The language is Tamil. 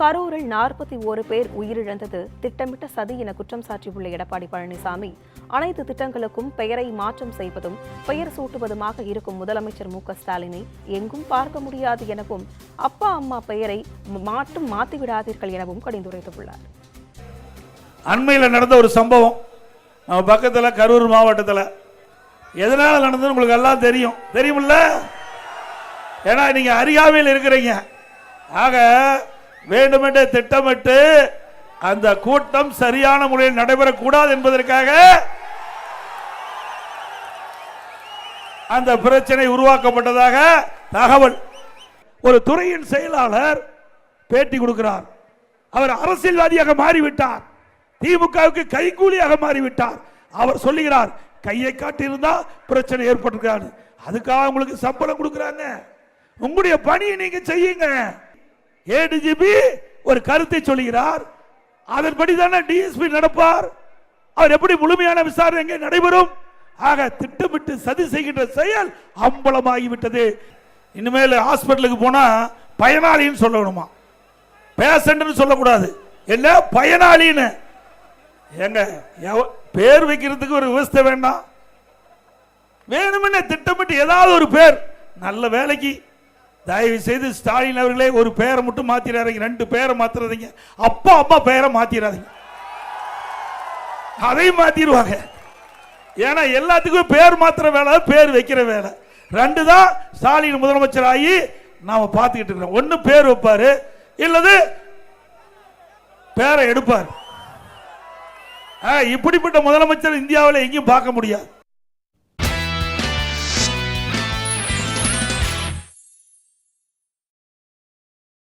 கரூரில் நாற்பத்தி ஓரு பேர் உயிரிழந்தது. திட்டமிட்ட சதி என குற்றம் சாட்டியுள்ள எடப்பாடி பழனிசாமி. அனைத்து திட்டங்களுக்கும் பெயரை மாற்றம் செய்வதும் பெயர் சூட்டுவதுமாக இருக்கும் முதலமைச்சர் மு ஸ்டாலினை எங்கும் பார்க்க முடியாது எனவும் அப்பா அம்மா பெயரை மாற்றும் மாற்றிவிடாதீர்கள் எனவும் கடிந்துரைத்துள்ளார். அண்மையில் நடந்த ஒரு சம்பவம் நம்ம பக்கத்தில் கரூர் மாவட்டத்தில். எதனால் நடந்தது உங்களுக்கு எல்லாம் தெரியும். தெரியுமில்ல? ஏன்னா நீங்கள் அறியாமையில் இருக்கிறீங்க. ஆக வேண்டுமென்றே திட்டமிட்டு அந்த கூட்டம் சரியான முறையில் நடைபெறக்கூடாது என்பதற்காக அந்த பிரச்சனை உருவாக்கப்பட்டதாக தகவல். ஒரு துறையின் செயலாளர் பேட்டி கொடுக்கிறார். அவர் அரசியல்வாதியாக மாறிவிட்டார். திமுகவுக்கு கைகூலியாக மாறிவிட்டார். அவர் சொல்லுகிறார் கையை காட்டியிருந்தா பிரச்சனை ஏற்பட்டிருக்காரு அதுக்காக உங்களுக்கு சம்பளம் கொடுக்குறாங்க. உங்களுடைய பணியை நீங்க செய்யுங்க. ஏடிஜிபி ஒரு கருத்தை சொல்கிறார். அதன்படி தானே டிஎஸ்பி நடப்பார். அவர் எப்படி முழுமையான விசாரணை எங்கே நடைபெறும்? ஆக திட்டமிட்டு சதி செய்கின்ற செயல் அம்பலமாகிவிட்டது. இனிமேல் ஹாஸ்பிட்டலுக்கு போனா பயனாளின்னு சொல்லணுமா? பேஷண்ட்னு சொல்லக்கூடாது. என்ன? பயனாளின்னு. ஏங்க பேர் வைக்கிறதுக்கு ஒரு விவசாய வேண்டாம். வேணுமென்ன திட்டமிட்டு ஏதாவது ஒரு பேர். நல்ல வேலைக்கு தயவு செய்து ஸ்டாலின் அவர்களே ஒரு பேரை மட்டும் மாத்திராதீங்க. ரெண்டு பேரை மாத்திராதீங்க. அப்பா அம்மா பெயரை மாத்திராதீங்க. அதையும் மாத்திடுவாங்க. ஏன்னா எல்லாத்துக்கும் பேர் மாத்திர வேலை பேர் வைக்கிற வேலை. ரெண்டு தான் ஸ்டாலின் முதலமைச்சர் ஆகி நாம பார்த்துக்கிட்டு இருக்கிறோம். ஒன்னு பேர் வைப்பாரு இல்லது பேரை எடுப்பார். இப்படிப்பட்ட முதலமைச்சர் இந்தியாவில் எங்கேயும் பார்க்க முடியாது.